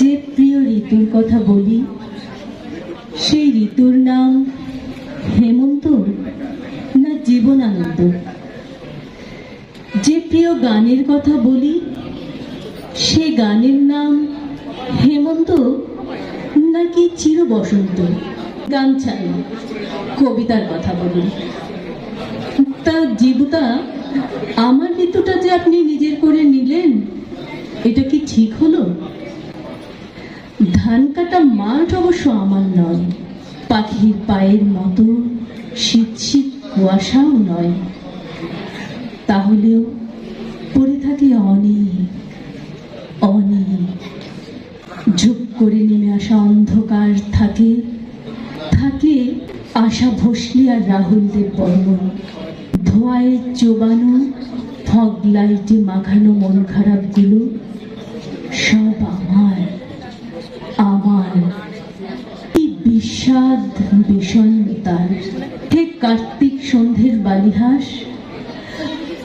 যে প্রিয় ঋতুর কথা বলি, সেই ঋতুর নাম হেমন্ত না জীবনানন্দ? যে প্রিয় গানের কথা বলি, সে গানের নাম হেমন্ত নাকি চির বসন্ত গান ছাড়ি, কবিতার কথা বলুন তা জীবতা, আমার ঋতুটা যে আপনি নিজের করে নিলেন, এটা কি ঠিক হলো? ধান কাটা মাঠ অবশ্য আমার নয়। পাখির পায়ের মতো শীত শীত কুয়াশাও নয়। তাহলেও পড়ে থাকে অনেক অনেক ঝুপ করে নেমে আসা অন্ধকার থাকে থাকে আশা ভোসলে আর রাহুলদের বর্মন ধোঁয়ায় চোবানো, ফগ লাইটে মাখানো মন খারাপগুলো সব আমার কি বিষাদ বিষণ্ণতার হে কার্তিক সন্ধ্যের বালিহাস।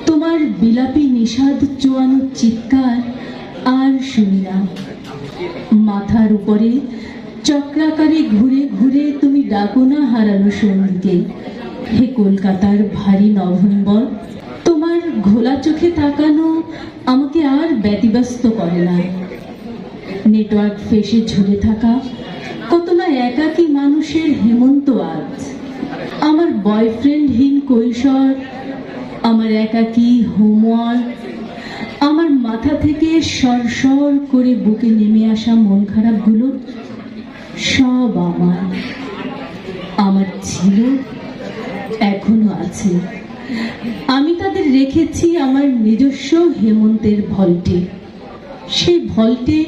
তোমার বিলাপী নিষাদ চোয়ানো চিৎকার আর শুনি না। মাথার উপরে চক্রাকারে ঘুরে ঘুরে তুমি ডাকো না হারানো সঙ্গীকে। হে কলকাতার ভারী নভেম্বর, তোমার ঘোলা চোখে তাকানো আমাকে আর ব্যতিব্যস্ত করে না। নেটওয়ার্ক ফেসে ঝুলে থাকা না একাকী মানুষের হেমন্ত আজ আমার বয়ফ্রেন্ডহীন কৈশোর, আমার একাকী হোমওয়ার্ক, আমার মাথা থেকে সরসর করে বুকে নেমে আসা মন খারাপগুলো সব আমার। আমার ছিল, এখনও আছে। আমি তাদের রেখেছি আমার নিজস্ব হেমন্তের ভল্টে। সেই ভল্টে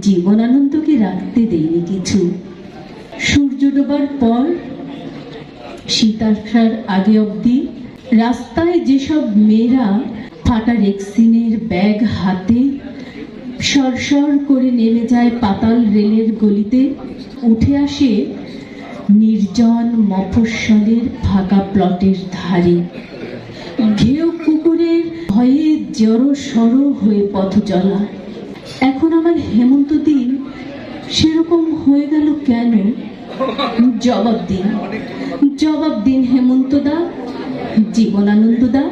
জীবনানন্দকে রাখতে দেয়নি কিছু। সূর্য পর শীত আসার আগে অবধি রাস্তায় যেসব মেয়েরা ফাটা রেক্সিনের ব্যাগ হাতে সরসর করে নেমে যায় পাতাল রেলের গলিতে, উঠে আসে নির্জন মফস্বলের ফাঁকা প্লটের ধারে। ঘেউ কুকুরের ভয়ে জড়ো সড়ো হয়ে পথ চলা। এখন আমার হেমন্ত দিন সেরকম হয়ে গেল কেন? জবাব দিন জবাব দিন হেমন্ত দা জীবনানন্দ দা